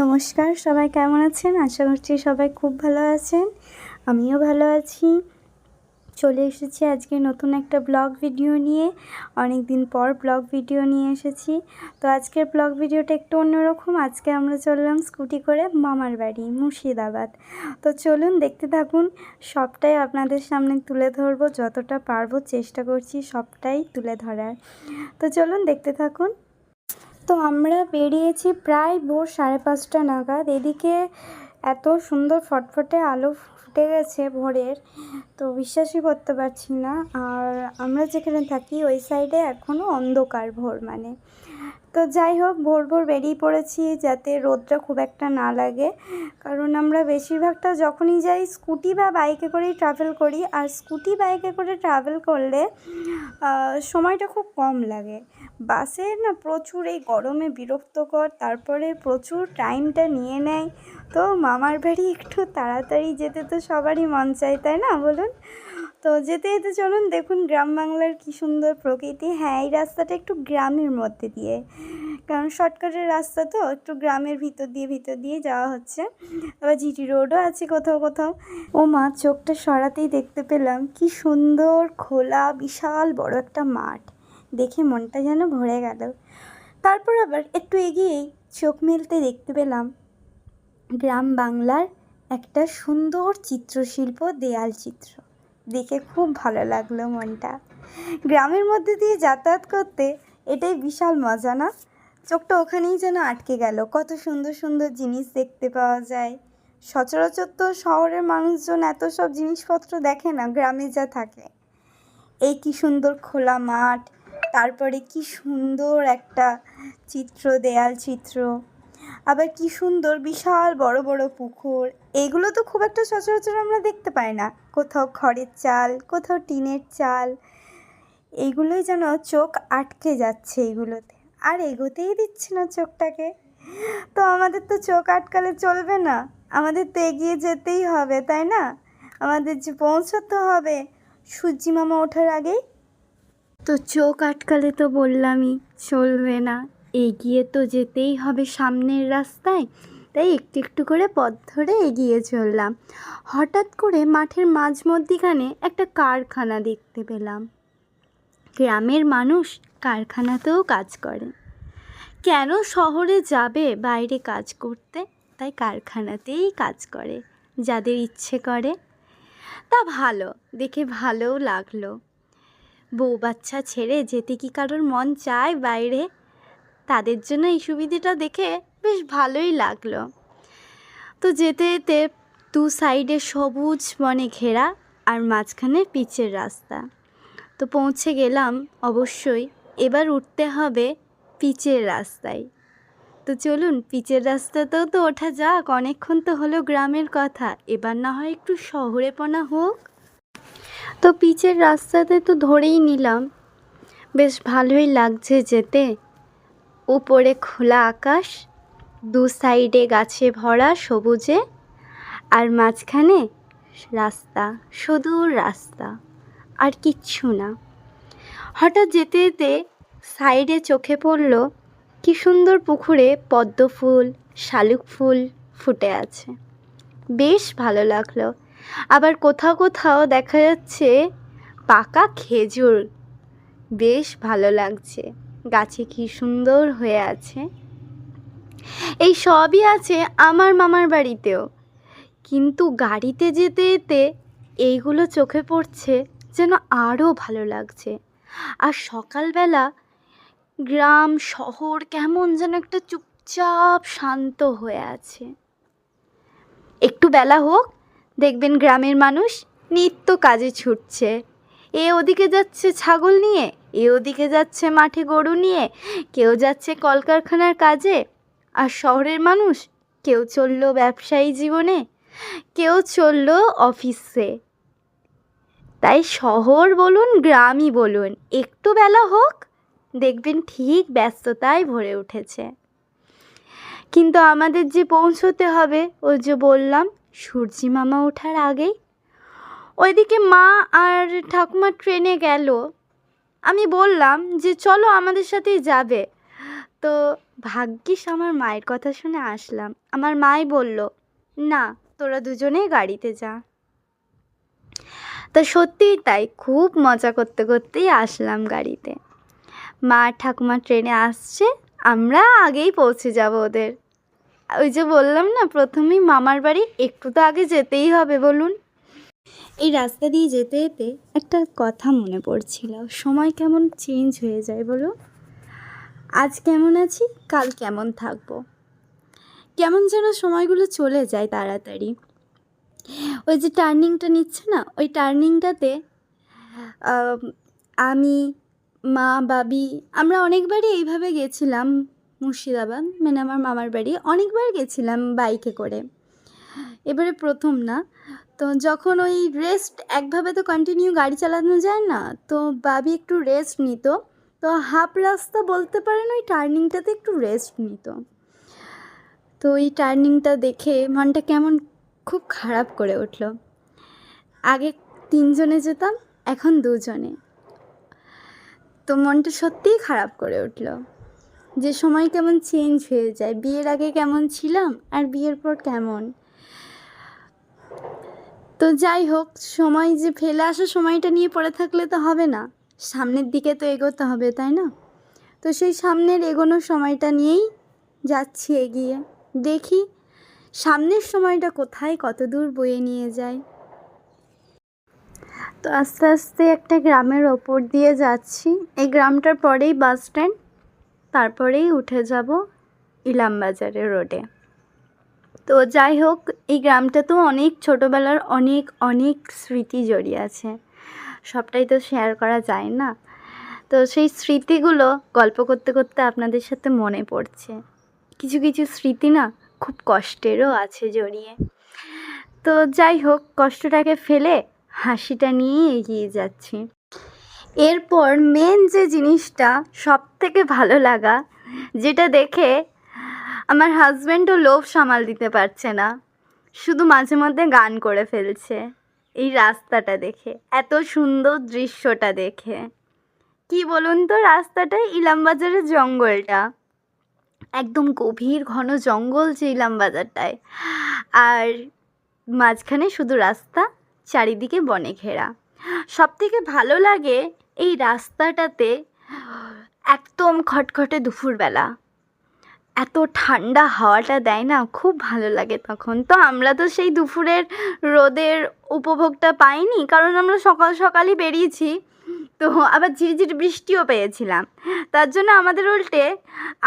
নমস্কার, সবাই কেমন আছেন? আশা করছি সবাই খুব ভালো আছেন। আমিও ভালো আছি। চলে এসেছি আজকে নতুন একটা ব্লগ ভিডিও নিয়ে। অনেক দিন পর ব্লগ ভিডিও নিয়ে এসেছি। তো আজকের ব্লগ ভিডিওটা একটু অন্যরকম। আজকে আমরা চললাম স্কুটি করে মামার বাড়ি, মুর্শিদাবাদ। তো চলুন, দেখতে থাকুন। সবটাই আপনাদের সামনে তুলে ধরবো। যতটা পারব চেষ্টা করছি সবটাই তুলে ধরার। তো চলুন, দেখতে থাকুন। তো আমরা বেরিয়েছি প্রায় ভোর সাড়ে পাঁচটা নাগাদ। এদিকে এত সুন্দর ফটফটে আলো ফুটে গেছে ভোরের, তো বিশ্বাসই করতে পারছি না। আর আমরা যেখানে থাকি, ওই সাইডে এখনও অন্ধকার ভোর মানে। তো যাই হোক ভোর ভোর বেরিয়ে পড়েছি যাতে রোদটা খুব একটা না লাগে। কারণ আমরা বেশিরভাগটা যখনই যাই, স্কুটি বা বাইকে করেই ট্রাভেল করি। আর স্কুটি বাইকে করে ট্রাভেল করলে সময়টা খুব কম লাগে। বাসে না প্রচুর এই গরমে বিরক্তকর, তারপরে প্রচুর টাইমটা নিয়ে নেয়। তো মামার বাড়ি একটু তাড়াতাড়ি যেতে তো সবারই মন চায়, তাই না বলুন? তো যেতে যেতে চলুন দেখুন গ্রাম বাংলার কী সুন্দর প্রকৃতি। হ্যাঁ এই রাস্তাটা একটু গ্রামের মধ্যে দিয়ে। কারণ শর্টকাটের রাস্তা তো একটু গ্রামের ভিতর দিয়ে ভিতর দিয়ে যাওয়া হচ্ছে। আবার জিটি রোডও আছে কোথাও কোথাও। ও মা, চোখটা সরাতেই দেখতে পেলাম। কি সুন্দর, খোলা, বিশাল, বড় একটা মাঠ। দেখে মনটা যেন ভরে গেল। তারপর আবার একটু এগিয়েই চোখ মেলতে দেখতে পেলাম গ্রাম বাংলার একটা সুন্দর চিত্রশিল্প দেয়াল চিত্র। দেখে খুব ভালো লাগল মনটা। গ্রামের মধ্যে দিয়ে যাতায়াত করতে এটাই বিশাল মজা না? চোখটা ওখানেই যেন আটকে গেল। কত সুন্দর সুন্দর জিনিস দেখতে পাওয়া যায়। সচরাচর তো শহরের মানুষজন এত সব জিনিসপত্র দেখে না, গ্রামে যা থাকে। এই কি সুন্দর খোলা মাঠ, তারপরে কি সুন্দর একটা চিত্র, দেয়াল চিত্র। আবার কি সুন্দর বিশাল বড় বড় পুকুর। এগুলো তো খুব একটা সচরাচর আমরা দেখতে পাই না। কোথাও খড়ের চাল, কোথাও টিনের চাল এইগুলোই যেন চোখ আটকে যাচ্ছে এইগুলোতে আর এগোতেই দিচ্ছে না চোখটাকে। তো আমাদের তো চোখ আটকালে চলবে না। আমাদের তো এগিয়ে যেতেই হবে, তাই না? আমাদের যে পৌঁছতে হবে। সূর্যি মামা ওঠার আগেই। তো চোখ আটকালে তো বললামই, চলবে না। এগিয়ে তো যেতেই হবে সামনের রাস্তায়। তাই একটু একটু করে পথ ধরে এগিয়ে চললাম। হঠাৎ করে মাঠের মাঝ মধ্যিখানে একটা কারখানা দেখতে পেলাম। গ্রামের মানুষ কারখানাতেও কাজ করে। কেন শহরে যাবে, বাইরে কাজ করতে? তাই কারখানাতেই কাজ করে, যাদের ইচ্ছে করে। তা ভালো, দেখে ভালোও লাগল। বউ বাচ্চা ছেড়ে যেতে কি কারোর মন চায় বাইরে? তাদের জন্য এই সুবিধাটা দেখে বেশ ভালোই লাগল। তো যেতে যেতে দু সাইডে সবুজ বনে ঘেরা আর মাঝখানে পিচের রাস্তা। তো পৌঁছে গেলাম অবশ্যই। এবার উঠতে হবে পিচের রাস্তায়। তো চলুন, পিচের রাস্তাতেও তো ওঠা যাক, অনেকক্ষণ তো হলো গ্রামের কথা। এবার না হয় একটু শহরে পোনা হোক। তো পিচের রাস্তাতে তো ধরেই নিলাম। বেশ ভালোই লাগছে যেতে। উপরে খোলা আকাশ দু সাইডে গাছে ভরা সবুজে আর মাঝখানে রাস্তা শুধু রাস্তা, আর কিচ্ছু না। হঠাৎ যেতে যেতে সাইডে চোখে পড়ল কি সুন্দর পুকুরে পদ্ম ফুল, শালুক ফুল ফুটে আছে। বেশ ভালো লাগল। আবার কোথাও কোথাও দেখা যাচ্ছে পাকা খেজুর। বেশ ভালো লাগছে। গাছে কি সুন্দর হয়ে আছে। এই সবই আছে আমার মামার বাড়িতেও। কিন্তু গাড়িতে যেতে যেতে এইগুলো চোখে পড়ছে যেন আরও ভালো লাগছে। আর সকালবেলা গ্রাম, শহর কেমন যেন একটা চুপচাপ শান্ত হয়ে আছে। একটু বেলা হোক, দেখবেন গ্রামের মানুষ নিত্য কাজে ছুটছে। এ ওদিকে যাচ্ছে ছাগল নিয়ে, এ ওদিকে যাচ্ছে মাঠে গরু নিয়ে, কেউ যাচ্ছে কলকারখানার কাজে আর শহরের মানুষ? কেউ চলল ব্যবসায়ী জীবনে, কেউ চলল অফিসে। তাই শহর বলুন, গ্রামই বলুন, একটু বেলা হোক, দেখবেন ঠিক ব্যস্ততায় ভরে উঠেছে। কিন্তু আমাদের যে পৌঁছতে হবে, ওই যে বললাম, সূর্যি মামা ওঠার আগেই ওইদিকে মা আর ঠাকুমা ট্রেনে গেল। আমি বললাম যে, চলো আমাদের সাথেই যাবে। তো ভাগ্যিস আমার মায়ের কথা শুনে আসলাম। আমার মাই বলল, না, তোরা দুজনেই গাড়িতে যা। তো সত্যিই তাই, খুব মজা করতে করতেই আসলাম গাড়িতে। মা ঠাকুমা ট্রেনে আসছে, আমরা আগেই পৌঁছে যাব ওদের। ওই যে বললাম না, প্রথমেই মামার বাড়ি, একটু তো আগে যেতেই হবে বলুন। এই রাস্তা দিয়ে যেতে যেতে একটা কথা মনে পড়ছিল, সময় কেমন চেঞ্জ হয়ে যায় বলো আজ কেমন আছি? কাল কেমন থাকব? কেমন যেন সময়গুলো চলে যায় তাড়াতাড়ি। ওই যে টার্নিংটা নিচ্ছে না? ওই টার্নিংটাতে আমি, মা, বাবি, আমরা অনেকবারই এইভাবে গেছিলাম মুর্শিদাবাদ মানে আমার মামার বাড়ি। অনেকবার গেছিলাম বাইকে করে। এবারে প্রথম না। তো যখন ওই রেস্ট, একভাবে তো কন্টিনিউ গাড়ি চালানো যায় না, তো বাবি একটু রেস্ট নিত। তো হাফ রাস্তা বলতে পারেন ওই টার্নিংটাতে একটু রেস্ট নিত। তো ওই টার্নিংটা দেখে মনটা কেমন খুব খারাপ করে উঠল। আগে তিনজনে যেতাম, এখন দুজনে। তো মনটা সত্যিই খারাপ করে উঠল। যে সময় কেমন চেঞ্জ হয়ে যায়, বিয়ের আগে কেমন ছিলাম আর বিয়ের পর কেমন। তো যাই হোক, সময় যে ফেলে আসা সময়টা নিয়ে পড়ে থাকলে তো হবে না। সামনের দিকে তো এগোতে হবে, তাই না? তো সেই সামনের এগোনোর সময়টা নিয়েই যাচ্ছি এগিয়ে। দেখি সামনের সময়টা কোথায় কত দূর বয়ে নিয়ে যায়। তো আস্তে আস্তে একটা গ্রামের ওপর দিয়ে যাচ্ছি। এই গ্রামটার পরেই বাস স্ট্যান্ড, তারপরেই উঠে যাব ইলামবাজারের রোডে। তো যাই হোক, এই গ্রামটাতেও অনেক ছোটোবেলার অনেক অনেক স্মৃতি জড়িয়ে আছে। সবটাই তো শেয়ার করা যায় না। তো সেই স্মৃতিগুলো গল্প করতে করতে আপনাদের সাথে মনে পড়ছে। কিছু কিছু স্মৃতি না খুব কষ্টেরও আছে জড়িয়ে। তো যাই হোক, কষ্টটাকে ফেলে হাসিটা নিয়ে এগিয়ে যাচ্ছি। এরপর মেন যে জিনিসটা সব থেকে ভালো লাগা, যেটা দেখে আমার হাজব্যান্ডও লোভ সামাল দিতে পারছে না। শুধু মাঝে মধ্যে গান করে ফেলছে। এই রাস্তাটা দেখে, এত সুন্দর দৃশ্যটা দেখে। কি বলুন তো রাস্তাটা? ইলামবাজারের জঙ্গলটা। একদম গভীর ঘন জঙ্গল যে ইলামবাজারটায়। আর মাঝখানে শুধু রাস্তা, চারিদিকে বনে ঘেরা। সব থেকে ভালো লাগে এই রাস্তাটাতে একদম খটখটে দুপুরবেলা। এত ঠান্ডা হাওয়াটা দেয় না, খুব ভালো লাগে তখন। তো আমরা তো সেই দুপুরের রোদের উপভোগটা পাইনি, কারণ আমরা সকাল সকালই বেরিয়েছি। তো আবার ঝিরিঝিরি বৃষ্টিও পেয়েছিলাম। তার জন্য আমাদের উল্টে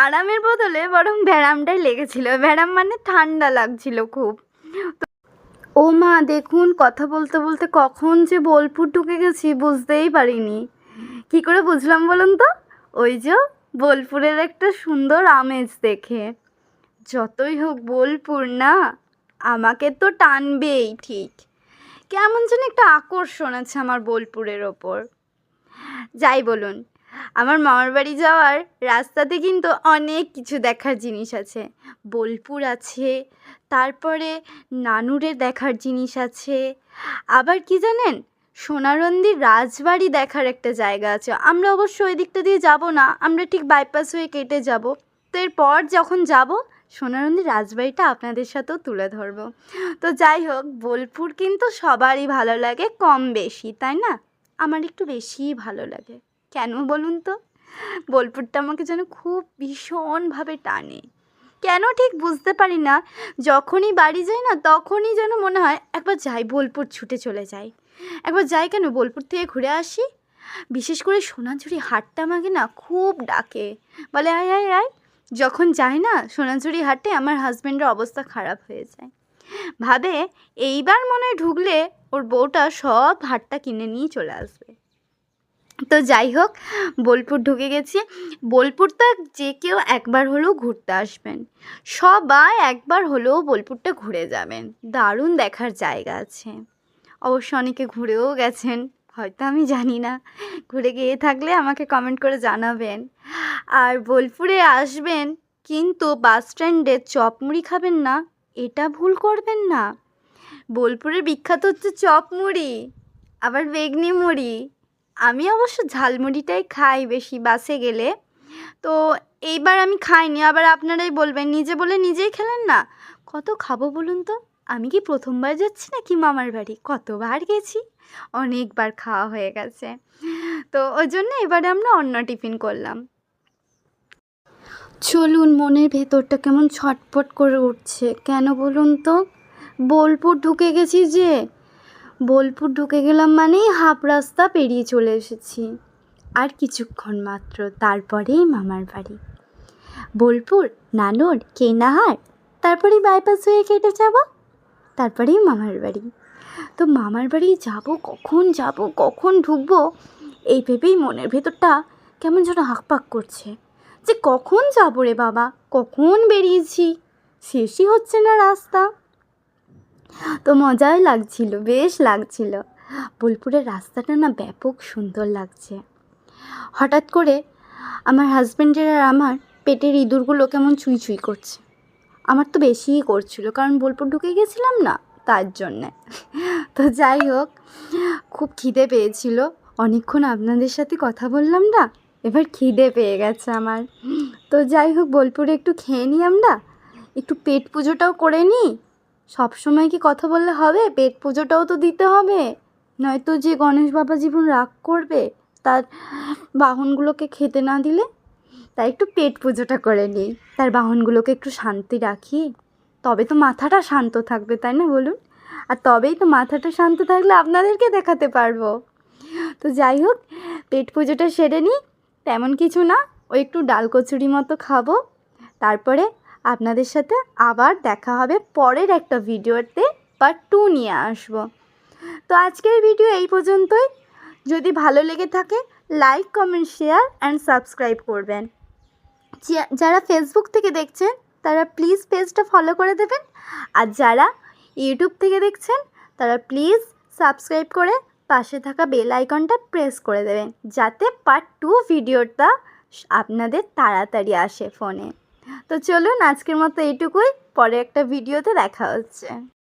আরামের বদলে বরং ব্যারামটাই লেগেছিল। ব্যারাম মানে ঠান্ডা লাগছিল খুব। ও মা, দেখুন, কথা বলতে বলতে কখন যে বোলপুর ঢুকে গেছি বুঝতেই পারিনি। কি করে বুঝলাম বলুন তো? ওই যে বোলপুরের একটা সুন্দর আমেজ দেখে। যতই হোক বোলপুর না, আমাকে তো টানবেই ঠিক। কেমন যেন একটা আকর্ষণ আছে আমার বোলপুরের ওপর। যাই বলুন, আমার মামার বাড়ি যাওয়ার রাস্তাতে কিন্তু অনেক কিছু দেখার জিনিস আছে। বোলপুর আছে, তারপরে নানুরে দেখার জিনিস আছে, আবার কি জানেন? সোনারন্দির রাজবাড়ি দেখার একটা জায়গা আছে। আমরা অবশ্য ওই দিকটা দিয়ে যাব না, আমরা ঠিক বাইপাস হয়ে কেটে যাব। তো এরপর যখন যাব সোনারন্দির রাজবাড়িটা আপনাদের সাথেও তুলে ধরবো। তো যাই হোক, বোলপুর কিন্তু সবারই ভালো লাগে, কম বেশি, তাই না? আমার একটু বেশিই ভালো লাগে। কেন বলুন তো? বোলপুরটা আমাকে যেন খুব ভীষণভাবে টানে। কেন ঠিক বুঝতে পারি না, যখনই বাড়ি যাই না, তখনই যেন মনে হয় একবার যাই, বোলপুর ছুটে চলে যাই। একবার যাই কেন? বোলপুর থেকে ঘুরে আসি। বিশেষ করে সোনাঝুরি হাটটা আমাকে না খুব ডাকে। বলে, আয় আয় আয়। যখন যাই না, সোনাঝুরি হাটে আমার হাজব্যান্ডের অবস্থা খারাপ হয়ে যায়। ভাবে, এইবার মনে ঢুকলে ওর বউটা সব হাটটা কিনে নিয়ে চলে আসবে। তো যাই হোক, বোলপুর ঢুকে গেছি। বোলপুরটা যে কেউ একবার হলেও ঘুরতে আসবেন। সবাই একবার হলেও বোলপুরটা ঘুরে যাবেন। দারুণ দেখার জায়গা আছে। অবশ্য অনেকে ঘুরেও গেছেন, হয়তো আমি জানি না। ঘুরে গিয়ে থাকলে আমাকে কমেন্ট করে জানাবেন। আর বোলপুরে আসবেন, কিন্তু বাস স্ট্যান্ডে চপ মুড়ি খাবেন না, এটা ভুল করবেন না। বোলপুরের বিখ্যাত হচ্ছে চপ মুড়ি, আবার বেগনি মুড়ি। আমি অবশ্য ঝালমুড়িটাই খাই বেশি বাসে গেলে। তো এইবার আমি খাইনি, আবার আপনারাই বলবেন, নিজে বলে নিজেই খেলেন না? কত খাব বলুন তো? আমি কি প্রথমবার যাচ্ছি নাকি মামার বাড়ি? কতবার গেছি? অনেকবার খাওয়া হয়ে গেছে। তো ওই জন্য এবারে আমরা অন্য টিফিন করলাম। চলুন, মনের ভেতরটা কেমন ছটফট করে উঠছে। কেন বলুন তো? বোলপুর ঢুকে গেছি যে। বোলপুর ঢুকে গেলাম মানেই হাফ রাস্তা পেরিয়ে চলে এসেছি। আর কিছুক্ষণ মাত্র, তারপরেই মামার বাড়ি। বোলপুর, নানুর, কেনাহার, তারপরেই বাইপাস হয়ে কেটে যাব। তারপরেই মামার বাড়ি। তো মামার বাড়ি যাব কখন যাব, কখন ঢুকবো, এই ভেবেই মনের ভেতরটা কেমন যেন হাঁকপাক করছে। যে কখন যাব রে বাবা, কখন বেরিয়েছি, শেষই হচ্ছে না রাস্তা। তো মজাই লাগছিল, বেশ লাগছিল। বোলপুরের রাস্তাটা না ব্যাপক সুন্দর লাগছে। হঠাৎ করে আমার হাজব্যান্ডের আর আমার পেটের ইঁদুরগুলো কেমন চুই চুই করছে। আমার তো বেশিই করছিল, কারণ বোলপুর ঢুকে গেছিলাম না তার জন্যে। তো যাই হোক, খুব খিদে পেয়েছিল। অনেকক্ষণ আপনাদের সাথে কথা বললাম না, এবার খিদে পেয়ে গেছে আমার। তো যাই হোক, বোলপুরে একটু খেয়ে নিই আমরা। একটু পেট পুজোটাও করে নিই। সব সময় কি কথা বললে হবে? পেট পুজোটাও তো দিতে হবে। নয়তো যে গণেশ বাবা জীবন রাগ করবে, তার বাহনগুলোকে খেতে না দিলে তাই একটু পেট পুজোটা করে নিই। তার বাহনগুলোকে একটু শান্তি রাখি। তবে তো মাথাটা শান্ত থাকবে, তাই না বলুন? আর তবেই তো মাথাটা শান্ত থাকলে আপনাদেরকে দেখাতে পারব। তো যাই হোক, পেট পুজোটা সেরে নিই। তেমন কিছু না, ওই একটু ডাল কচুরি মতো খাব। তারপরে আপনাদের সাথে আবার দেখা হবে পরের একটা ভিডিওতে পার্ট টু নিয়ে আসব। তো আজকের ভিডিও এই পর্যন্তই। যদি ভালো লেগে থাকে, like, comment, share, and subscribe করবেন। যারা ফেসবুক থেকে দেখছেন, তারা প্লিজ পেজটা ফলো করে দেবেন। আর যারা ইউটিউব থেকে দেখছেন, তারা প্লিজ সাবস্ক্রাইব করে পাশে থাকা বেল আইকনটা প্রেস করে দেবেন, যাতে পার্ট টু ভিডিওটা আপনাদের তাড়াতাড়ি আসে ফোনে তো চলুন, আজকের মতো এইটুকুই। পরে একটা ভিডিওতে দেখা হচ্ছে।